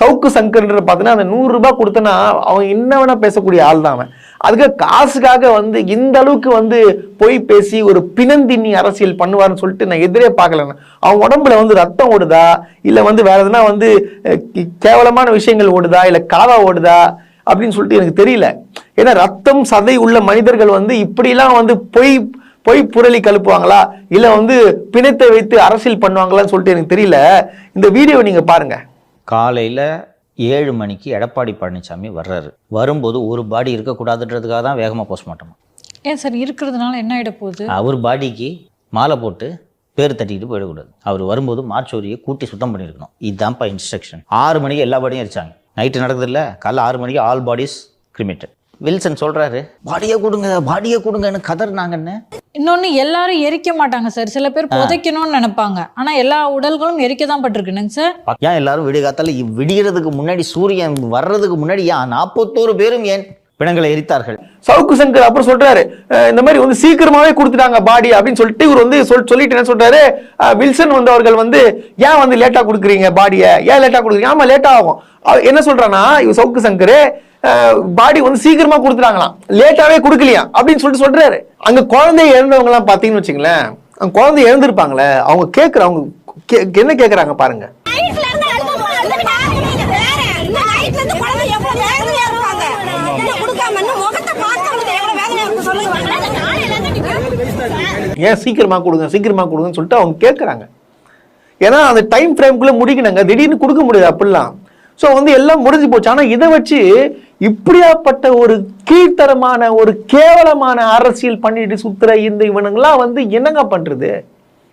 சவுக்கு சங்கர்ன்ற பார்த்தீங்கன்னா அந்த நூறுரூபா கொடுத்தனா அவன் என்ன வேணா பேசக்கூடிய ஆள் தான் அவன். அதுக்கு காசுக்காக வந்து இந்த அளவுக்கு வந்து பொய் பேசி ஒரு பிணந்தின்னி அரசியல் பண்ணுவார்னு சொல்லிட்டு நான் எதிரே பார்க்கலண்ணா அவன் உடம்புல வந்து ரத்தம் ஓடுதா? இல்லை வந்து வேற எதுனா வந்து கேவலமான விஷயங்கள் ஓடுதா? இல்லை காவா ஓடுதா? அப்படின்னு சொல்லிட்டு எனக்கு தெரியல. ஏன்னா ரத்தம் சதை உள்ள மனிதர்கள் வந்து இப்படிலாம் வந்து பொய் பொய் புரளி கழுப்புவாங்களா? இல்லை வந்து பிணத்தை வைத்து அரசியல் பண்ணுவாங்களான்னு சொல்லிட்டு எனக்கு தெரியல. இந்த வீடியோவை நீங்கள் பாருங்கள் காலையில் ஏழு மணிக்கு எடப்பாடி பழனிசாமி வர்றாரு. வரும்போது ஒரு பாடி இருக்கக்கூடாதுன்றதுக்காக தான் வேகமாக போஸ்ட்மார்ட்டம் ஏன் சார் இருக்கிறதுனால என்ன ஆயிட போகுது? அவர் பாடிக்கு மாலை போட்டு பேர் தட்டிக்கிட்டு போயிடக்கூடாது. அவர் வரும்போது மார்ச்சோரியை கூட்டி சுத்தம் பண்ணியிருக்கணும். இதுதான்ப்பா இன்ஸ்ட்ரக்ஷன் ஆறு மணிக்கு எல்லா பாடியும் எரிச்சாங்க. நைட்டு நடக்குதுல்ல காலைல ஆறு மணிக்கு ஆல் பாடிஸ் கிரிமேட்டட் வில்சன் சொல்றாரு பாடியை கொடுங்க பாடியை கொடுங்கன்னு கதறினாங்கன்னு. இன்னொன்னு எல்லாரும் எரிக்க மாட்டாங்க சார். சில பேர் புதைக்கணும்னு நினைப்பாங்க. ஆனா எல்லா உடல்களும் எரிக்க தான் பட்டிருக்குனுங்க சார். ஏன் எல்லாரும் விடிய காத்தால விடிகிறதுக்கு முன்னாடி சூரியன் வர்றதுக்கு முன்னாடி ஏன் நாற்பத்தோரு பேரும் ஏன் பிணங்களை எரித்தார்கள். சவுக்கு சங்கர் அப்புறம் சொல்றாரு இந்த மாதிரி வந்து சீக்கிரமாவே கொடுத்துட்டாங்க பாடி அப்படின்னு சொல்லிட்டு இவர் வந்து சொல் சொல்லிட்டு என்ன சொல்றாரு வில்சன் வந்து அவர்கள் வந்து ஏன் வந்து லேட்டா கொடுக்குறீங்க பாடியை? ஏன் லேட்டா கொடுக்குறீங்க? ஆமா லேட்டா ஆகும். அவர் என்ன சொல்றானா இவர் சவுக்கு சங்கர் பாடி வந்து சீக்கிரமா கொடுத்துட்டாங்களாம் லேட்டாவே கொடுக்கலையா? அப்படின்னு சொல்லிட்டு சொல்றாரு. அங்க குழந்தை இறந்தவங்க எல்லாம் பாத்தீங்கன்னு வச்சுங்களேன் குழந்தை இறந்துருப்பாங்களே அவங்க கேக்குற அவங்க கே- என்ன கேக்குறாங்க பாருங்க. முகத்தை இருக்கு சொல்லுங்க. ஏன் சீக்கிரமா கொடுங்க சீக்கிரமா கொடுங்கன்னு சொல்லிட்டு அவங்க கேட்குறாங்க ஏன்னா அந்த டைம் ஃப்ரேம்குள்ளே முடிக்கணுங்க. திடீர்னு கொடுக்க முடியாது அப்படிலாம். ஸோ வந்து எல்லாம் முடிஞ்சு போச்சு. ஆனால் இதை வச்சு இப்படியாப்பட்ட ஒரு கீழ்த்தரமான ஒரு கேவலமான அரசியல் பண்ணிட்டு சுத்துற இந்த இவனுங்கெல்லாம் வந்து என்னங்க பண்ணுறது